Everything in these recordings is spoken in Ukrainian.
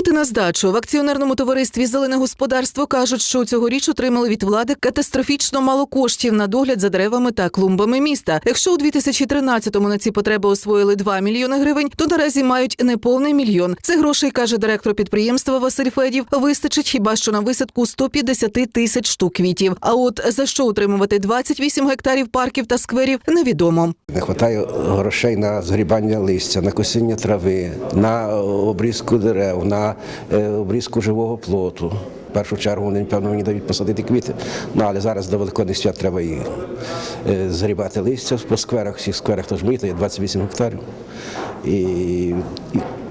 Квіти на здачу в акціонерному товаристві Зелене господарство кажуть, що цьогоріч отримали від влади катастрофічно мало коштів на догляд за деревами та клумбами міста. Якщо у 2013-му на ці потреби освоїли 2 мільйони гривень, то наразі мають неповний мільйон. Це грошей каже директор підприємства Василь Федів. Вистачить хіба що на висадку 150 тисяч штук квітів. А от за що утримувати 28 гектарів парків та скверів, невідомо. Не вистачає грошей на згрібання листя, на косіння трави, на обрізку дерев, на е, обрізку живого плоту. В першу чергу вони, певно, мені дають посадити квіти. Ну, але зараз до Великодних свят треба і е, згрібати листя по скверах, всіх скверах тож мої, то є 28 гектарів. І,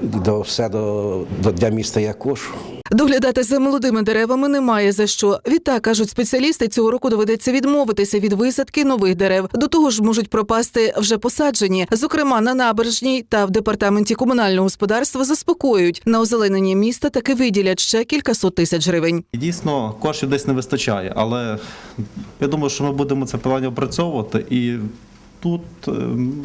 до, все до, до Дня міста я кошу. Доглядати за молодими деревами немає за що. Відтак кажуть спеціалісти, цього року доведеться відмовитися від висадки нових дерев. До того ж, можуть пропасти вже посаджені. Зокрема, на набережній та в департаменті комунального господарства заспокоюють на озеленення міста таки виділять ще кількасот тисяч гривень. Дійсно, коштів десь не вистачає, але я думаю, що ми будемо це питання опрацьовувати і тут е,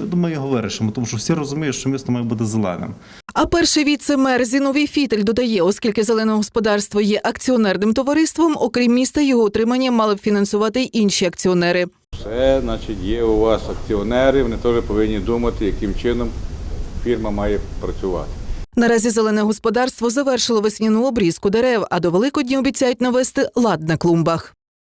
я думаю, його вирішимо, тому що всі розуміють, що місто має бути зеленим. А перший віце-мер Зіновій Фітель додає, оскільки зелене господарство є акціонерним товариством, окрім міста, його утримання мали б фінансувати й інші акціонери. Все, значить, є у вас акціонери, вони теж повинні думати, яким чином фірма має працювати. Наразі зелене господарство завершило весняну обрізку дерев, а до Великодня обіцяють навести лад на клумбах.